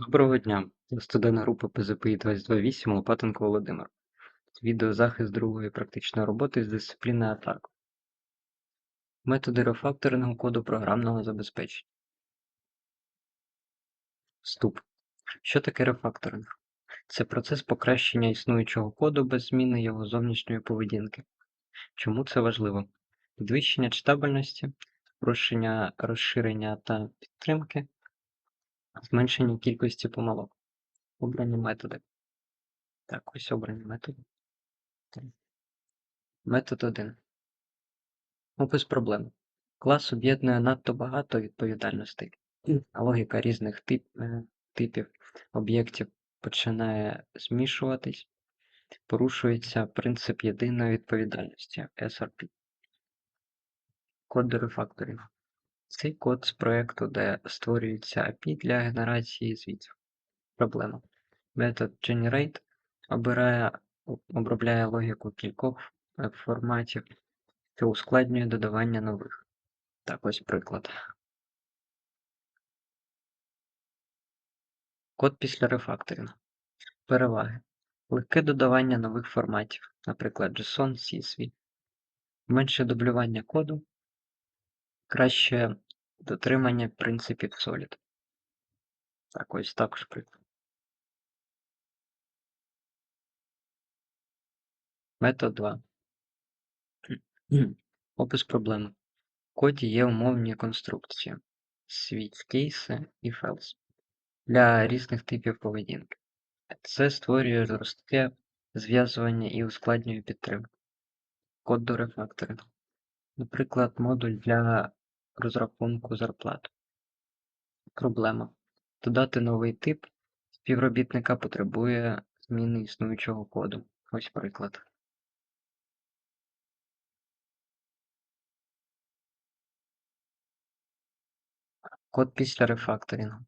Доброго дня! Я студент групи ПЗПІ 2028 Лопатенко Володимир. Відеозахист другої практичної роботи з дисципліни атак. Методи рефакторингу коду програмного забезпечення. Вступ. Що таке рефакторинг? Це процес покращення існуючого коду без зміни його зовнішньої поведінки. Чому це важливо? Підвищення читабельності, розширення та підтримки, зменшення кількості помилок. Обрані методи. Так, ось обрані методи. Метод 1. Опис проблеми. Клас об'єднує надто багато відповідальностей, а логіка різних тип, е, типів об'єктів починає змішуватись, порушується принцип єдиної відповідальності SRP. Код до рефакторів. Цей код з проєкту, де створюється API для генерації звітів. Проблема. Метод generate обирає, обробляє логіку кількох е, форматів, що ускладнює додавання нових. Так, ось приклад. Код після рефакторингу. Переваги. Легке додавання нових форматів, наприклад, JSON, CSV. Менше дублювання коду, краще дотримання принципів Solid. Так, ось також приклад. Метод 2. Опис проблеми. В коді є умовні конструкції, світ кейси і else для різних типів поведінки. Це створює жорстке зв'язування і ускладнює підтримку. Код до рефакторингу. Наприклад, модуль для розрахунку зарплат. Проблема. Додати новий тип співробітника потребує зміни існуючого коду. Ось приклад. Код після рефакторингу.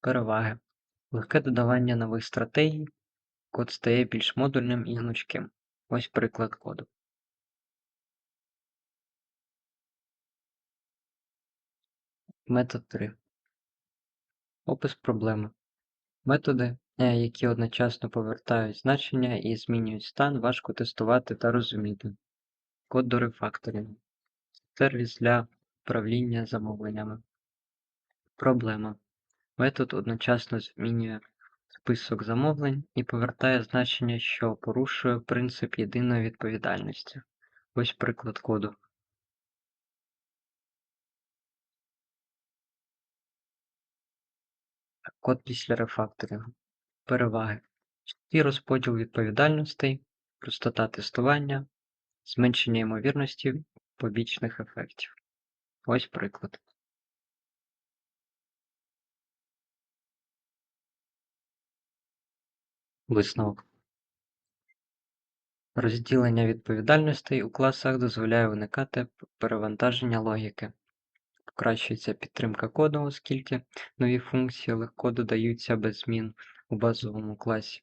Переваги. Легке додавання нових стратегій. Код стає більш модульним і гнучким. Ось приклад коду. Метод 3. Опис проблеми. Методи, е, які одночасно повертають значення і змінюють стан, важко тестувати та розуміти. Код до рефакторингу. Сервіс для управління замовленнями. Проблема. Метод одночасно змінює список замовлень і повертає значення, що порушує принцип єдиної відповідальності. Ось приклад коду. Код після рефакторингу. Переваги. Чіткий розподіл відповідальностей, простота тестування, зменшення ймовірності побічних ефектів. Ось приклад. Висновок. Розділення відповідальностей у класах дозволяє уникати перевантаження логіки. Покращується підтримка коду, оскільки нові функції легко додаються без змін у базовому класі.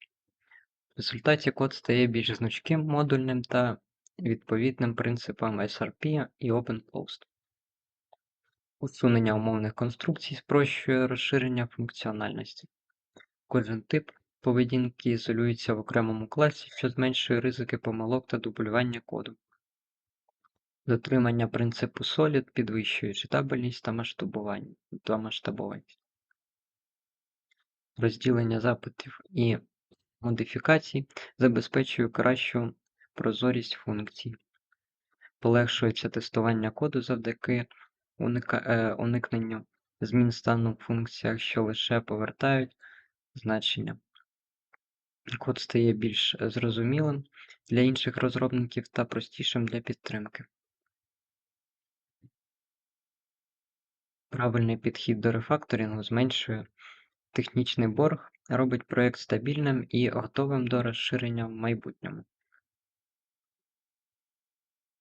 В результаті код стає більш значким, модульним та відповідним принципам SRP і OpenClosed. Усунення умовних конструкцій спрощує розширення функціональності. Кожен тип поведінки ізолюється в окремому класі, що зменшує ризики помилок та дублювання коду. Дотримання принципу Solid підвищує читабельність та масштабування та масштабованість. Розділення запитів і модифікацій забезпечує кращу прозорість функцій. Полегшується тестування коду завдяки уника- е, уникненню змін стану в функціях, що лише повертають значення. Код стає більш зрозумілим для інших розробників та простішим для підтримки. Правильний підхід до рефакторингу зменшує технічний борг, робить проєкт стабільним і готовим до розширення в майбутньому.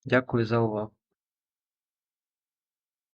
Дякую за увагу.